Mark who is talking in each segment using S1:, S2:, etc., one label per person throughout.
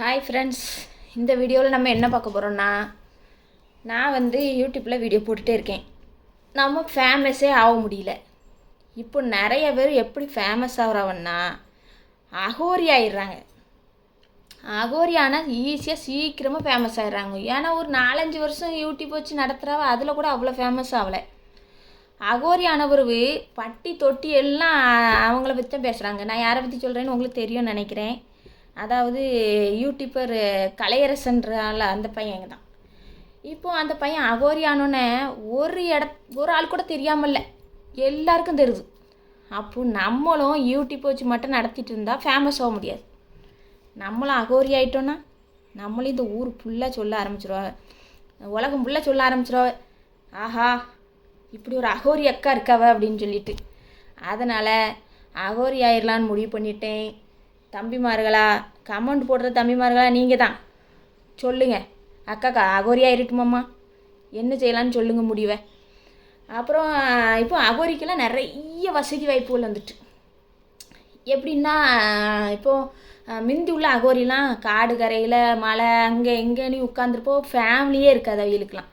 S1: Hi friends இந்த வீடியோவில் நம்ம என்ன பார்க்க போகிறோம்னா நான் வந்து யூடியூப்பில் வீடியோ போட்டுகிட்டே இருக்கேன். நம்ம ஃபேமஸே ஆக முடியல. இப்போ நிறைய பேர் எப்படி ஃபேமஸ் ஆகுறவன்னா அகோரி ஆயிடுறாங்க. அகோரி ஆனால் ஈஸியாக சீக்கிரமாக ஃபேமஸ் ஆயிடுறாங்க. ஏன்னா ஒரு நாலஞ்சு வருஷம் யூடியூப் வச்சு நடத்துகிறவ அதில் கூட அவ்வளோ ஃபேமஸ் ஆகலை. அகோரி ஆனவரு பட்டி தொட்டி எல்லாம் அவங்கள பற்றி தான் பேசுகிறாங்க நான் யாரை பற்றி சொல்கிறேன்னு உங்களுக்கு தெரியும்னு நினைக்கிறேன். அதாவது யூடியூப்பர் கலையரசன்றால அந்த பையன் தான். இப்போது அந்த பையன் அகோரி ஒரு இட ஒரு ஆள் கூட தெரியாமல்ல. எல்லாருக்கும் தெரியுது. அப்போ நம்மளும் யூடியூப் வச்சு மட்டும் நடத்திட்டு இருந்தால் ஃபேமஸ் ஆக முடியாது. நம்மளும் அகோரி ஆகிட்டோன்னா நம்மளும் இந்த ஊர் ஃபுல்லாக சொல்ல ஆரம்பிச்சிருவாங்க. உலகம் ஃபுல்லாக சொல்ல ஆரம்பிச்சிருவா ஆஹா இப்படி ஒரு அகோரி அக்கா இருக்காவ அப்படின்னு சொல்லிட்டு. அதனால் அகோரி ஆயிரலான்னு முடிவு பண்ணிட்டேன். தம்பிமார்களா? கமெண்ட் போடுற தம்பிமார்களா? நீங்கள் தான் சொல்லுங்கள் அக்காக்கா அகோரியாக இருட்டுமாம்மா என்ன செய்யலான்னு சொல்லுங்கள் முடிவை. அப்புறம் இப்போ அகோரிக்கெல்லாம் நிறைய வசதி வாய்ப்புகள் வந்துட்டு. எப்படின்னா இப்போது மிந்தி உள்ள அகோரிலாம் காடு கரையில் மலை அங்கே எங்கேன்னு உட்காந்துருப்போ ஃபேமிலியே இருக்காது அவங்களுக்குலாம்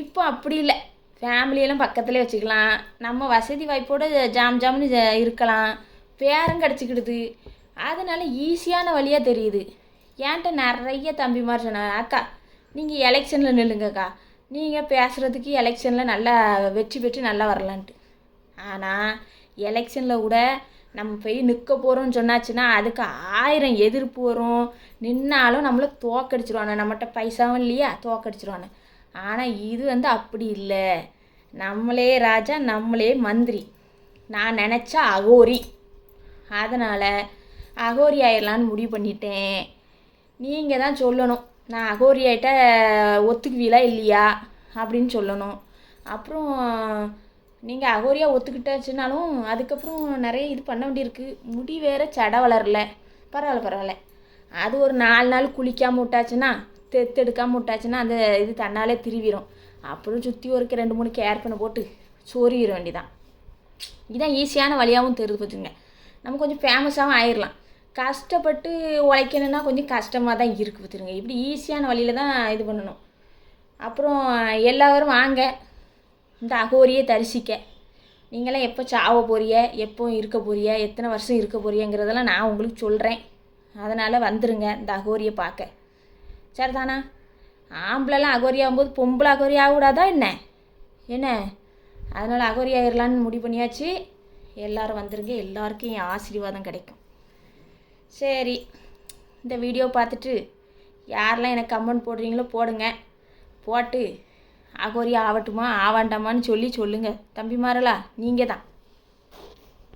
S1: இப்போ அப்படி இல்லை. ஃபேமிலியெல்லாம் பக்கத்துலேயே வச்சுக்கலாம். நம்ம வசதி வாய்ப்போடு ஜாம் ஜாம்னு இருக்கலாம். பேரும் கிடச்சிக்கிடுது. அதனால ஈஸியான வழியாக தெரியுது. ஏன்ட்ட நிறைய தம்பிமார் சொன்னாங்க அக்கா நீங்கள் எலெக்ஷனில் நில்லுங்கக்கா. நீங்கள் பேசுகிறதுக்கு எலெக்ஷனில் நல்லா வெற்றி பெற்று நல்லா வரலான்ட்டு. ஆனால் எலெக்ஷனில் கூட நம்ம போய் நிற்க போகிறோம்னு சொன்னாச்சுன்னா அதுக்கு ஆயிரம் எதிர்ப்பு வரும். நின்னாலும் நம்மளை தோக்கடிச்சிருவானு நம்மகிட்ட பைசாவும் இல்லையா தோக்கடிச்சிருவானு ஆனால் இது வந்து அப்படி இல்லை. நம்மளே ராஜா நம்மளே மந்திரி. நான் நினச்சா அகோரி. அதனால் அகோரி ஆயிடலான்னு முடிவு பண்ணிட்டேன். நீங்கள் தான் சொல்லணும். நான் அகோரி ஆகிட்ட ஒத்துக்குவீங்களா இல்லையா? அப்படின்னு சொல்லணும். அப்புறம் நீங்கள் அகோரியாக ஒத்துக்கிட்டாச்சுனாலும் அதுக்கப்புறம் நிறைய இது பண்ண வேண்டியிருக்கு. முடி வேற சடை வளரல. பரவாயில்ல பரவாயில்ல. அது ஒரு நாலு நாள் குளிக்காமல் விட்டாச்சுன்னா தெத்தெடுக்காமல் விட்டாச்சுன்னா அந்த இது தன்னாலே திருவிடும் அப்புறம் சுற்றி ஒருக்க ரெண்டு மூணு கேர் பண்ண போட்டு சொருகிற வேண்டிதான் இதுதான் ஈஸியான வழியாகவும் தெரியுது பார்த்துங்க நம்ம கொஞ்சம் ஃபேமஸாகவும் ஆயிடலாம் கஷ்டப்பட்டு உழைக்கணுன்னா கொஞ்சம் கஷ்டமாக தான் இருக்குது பார்த்துருங்க இப்படி ஈஸியான வழியில் தான் இது பண்ணணும். அப்புறம் எல்லாரும் வாங்க. இந்த அகோரியை தரிசிக்க. நீங்களாம் எப்போ சாவ போறிய எப்போ இருக்க போறிய எத்தனை வருஷம் இருக்க போறியங்கிறதெல்லாம் நான் உங்களுக்கு சொல்கிறேன் அதனால் வந்துடுங்க இந்த அகோரியை பார்க்க. சரிதானா? ஆம்பளைலாம் அகோரி ஆகும்போது பொம்பளை அகோரி ஆகக்கூடாதா என்ன? என்ன? அதனால் அகோரி ஆயிடலான்னு முடிவு பண்ணியாச்சு. எல்லோரும் வந்துருங்க. எல்லாருக்கும் என் ஆசீர்வாதம் கிடைக்கும். சரி இந்த வீடியோ பார்த்துட்டு யாரெல்லாம் எனக்கு கமெண்ட் போடுறீங்களோ போடுங்க. போட்டு அகோரி ஆகட்டுமா ஆவாண்டாமான்னு சொல்லி சொல்லுங்கள் தம்பிமாரலா நீங்கள் தான்